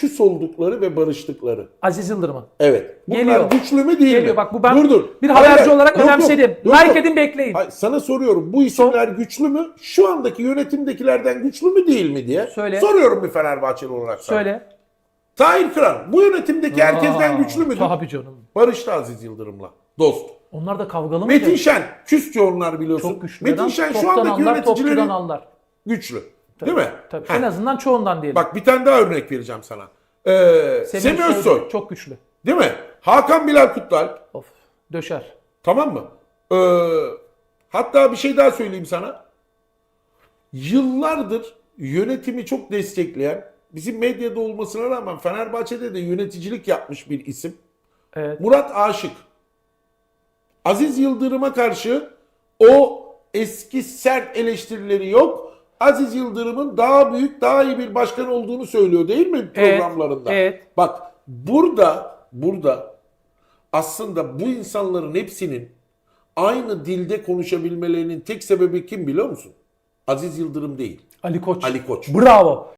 küs oldukları ve barıştıkları. Aziz Yıldırım'ın. Evet. Bunlar Geliyor. güçlü mü değil Geliyor. mi? Bak bu ben dur, dur. bir haberci hayır. olarak Yok, önemsedim. Yok, like edin bekleyin. Hayır, sana soruyorum bu isimler güçlü mü? Şu andaki yönetimdekilerden güçlü mü değil mi diye. Söyle. Soruyorum bir Fenerbahçeli olarak sana. Söyle. Tahir Kıran bu yönetimdeki herkesten Aa, güçlü müdür? Tabii canım. Barıştı Aziz Yıldırım'la. Dost. Onlar da kavgalı mı? Metin Şen. Küsçü onlar biliyorsun. çok güçlü. Metin. Şen şu andaki anlar, yöneticilerin anlar. güçlü. Değil mi? Tabii. Heh. En azından çoğundan diyelim. Bak bir tane daha örnek vereceğim sana. Ee, Semih Özsoy. Çok güçlü. Değil mi? Hakan Bilal Kutlualp. Of. Döşer. Tamam mı? Ee, hatta bir şey daha söyleyeyim sana. Yıllardır yönetimi çok destekleyen, bizim medyada olmasına rağmen Fenerbahçe'de de yöneticilik yapmış bir isim. Evet. Murat Aşık. Aziz Yıldırım'a karşı o eski sert eleştirileri yok. Aziz Yıldırım'ın daha büyük, daha iyi bir başkan olduğunu söylüyor değil mi Evet, programlarında? evet. Bak burada burada aslında bu insanların hepsinin aynı dilde konuşabilmelerinin tek sebebi kim biliyor musun? Aziz Yıldırım değil. Ali Koç. Ali Koç. Bravo.